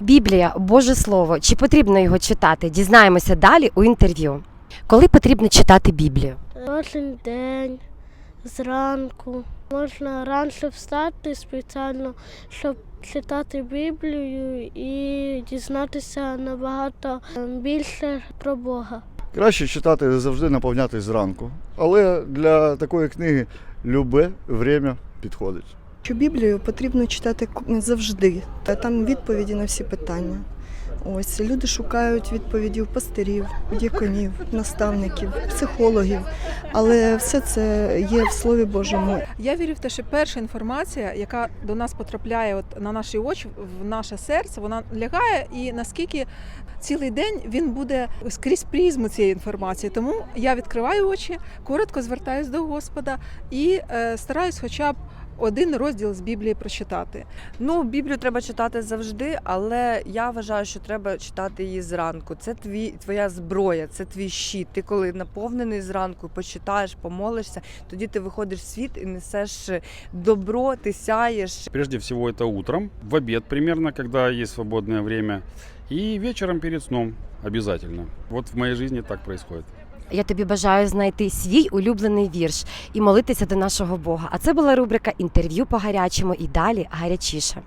Біблія, Боже Слово. Чи потрібно його читати? Дізнаємося далі у інтерв'ю. Коли потрібно читати Біблію? Кожен день зранку можна раніше встати спеціально, щоб читати Біблію і дізнатися набагато е, більше про Бога. Краще читати завжди наповнятись зранку. Але для такої книги любе время підходить. Що Біблію потрібно читати завжди. Та Там відповіді на всі питання. Ось люди шукають відповіді у пастирів, у діяконів, наставників, психологів. Але все це є в Слові Божому. Я вірю в те, що перша інформація, яка до нас потрапляє от на наші очі, в наше серце, вона лягає, і наскільки цілий день він буде скрізь призму цієї інформації. Тому я відкриваю очі, коротко звертаюсь до Господа і е, стараюсь, хоча б один розділ з Біблії прочитати. Ну, Біблію треба читати завжди, але я вважаю, що треба читати її зранку. Це твій, твоя зброя, це твій щит. Ти коли наповнений зранку, почитаєш, помолишся, тоді ти виходиш в світ і несеш добро, ти сяєш. Прежде всего это утром, в обед примерно, когда есть свободное время, и вечером перед сном обязательно. Вот в моей жизни так происходит. Я тобі бажаю знайти свій улюблений вірш і молитися до нашого Бога. А це була рубрика інтерв'ю по гарячому і далі гарячіше.